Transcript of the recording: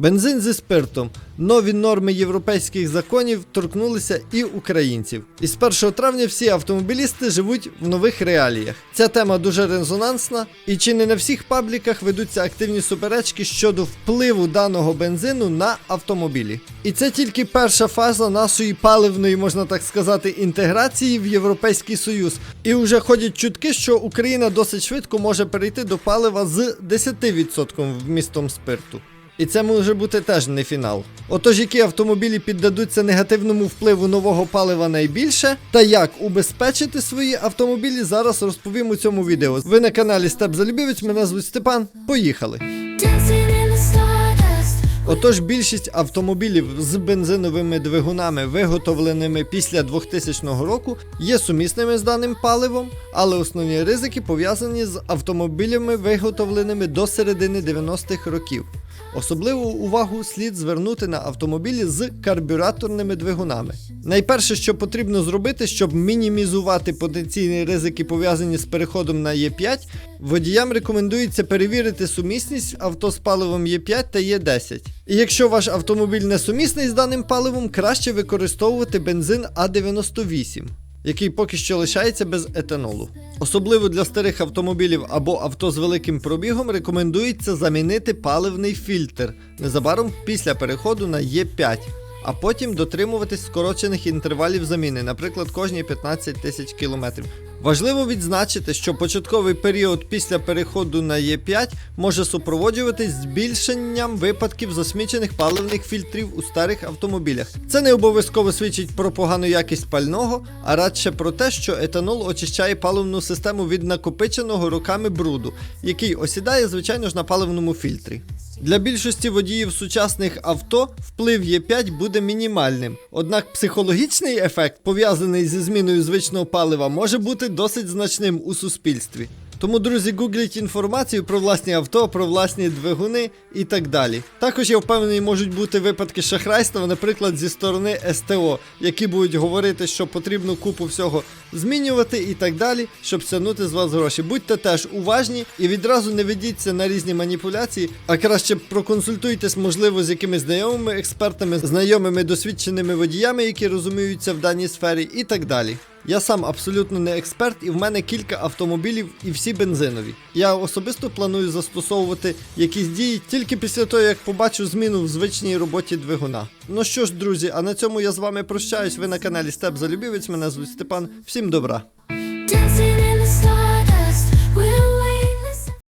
Бензин зі спиртом. Нові норми європейських законів торкнулися і українців. І з 1 травня всі автомобілісти живуть в нових реаліях. Ця тема дуже резонансна, і чи не на всіх пабліках ведуться активні суперечки щодо впливу даного бензину на автомобілі. І це тільки перша фаза нашої паливної, можна так сказати, інтеграції в Європейський Союз. І вже ходять чутки, що Україна досить швидко може перейти до палива з 10% вмістом спирту. І це може бути теж не фінал. Отож, які автомобілі піддадуться негативному впливу нового палива найбільше, та як убезпечити свої автомобілі, зараз розповім у цьому відео. Ви на каналі Степ Залюбівець, мене звуть Степан. Поїхали! Отож, більшість автомобілів з бензиновими двигунами, виготовленими після 2000 року, є сумісними з даним паливом, але основні ризики пов'язані з автомобілями, виготовленими до середини 90-х років. Особливу увагу слід звернути на автомобілі з карбюраторними двигунами. Найперше, що потрібно зробити, щоб мінімізувати потенційні ризики, пов'язані з переходом на Е5, водіям рекомендується перевірити сумісність авто з паливом Е5 та Е10. І якщо ваш автомобіль не сумісний з даним паливом, краще використовувати бензин А98 який поки що лишається без етанолу. Особливо для старих автомобілів або авто з великим пробігом рекомендується замінити паливний фільтр. Незабаром після переходу на Е5, а потім дотримуватись скорочених інтервалів заміни, наприклад, кожні 15 тисяч кілометрів. Важливо відзначити, що початковий період після переходу на Е5 може супроводжуватись збільшенням випадків засмічених паливних фільтрів у старих автомобілях. Це не обов'язково свідчить про погану якість пального, а радше про те, що етанол очищає паливну систему від накопиченого роками бруду, який осідає, звичайно ж, на паливному фільтрі. Для більшості водіїв сучасних авто вплив Е5 буде мінімальним. Однак психологічний ефект, пов'язаний зі зміною звичного палива, може бути досить значним у суспільстві. Тому, друзі, гугліть інформацію про власні авто, про власні двигуни і так далі. Також я впевнений, можуть бути випадки шахрайства, наприклад, зі сторони СТО, які будуть говорити, що потрібно купу всього змінювати і так далі, щоб стягнути з вас гроші. Будьте теж уважні і відразу не ведіться на різні маніпуляції, а краще проконсультуйтесь, можливо, з якимись знайомими експертами, знайомими досвідченими водіями, які розуміються в даній сфері, і так далі. Я сам абсолютно не експерт, і в мене кілька автомобілів і всі бензинові. Я особисто планую застосовувати якісь дії тільки після того, як побачу зміну в звичній роботі двигуна. Ну що ж, друзі, а на цьому я з вами прощаюсь. Ви на каналі Степ Залюбівець. Мене звуть Степан. Всім добра.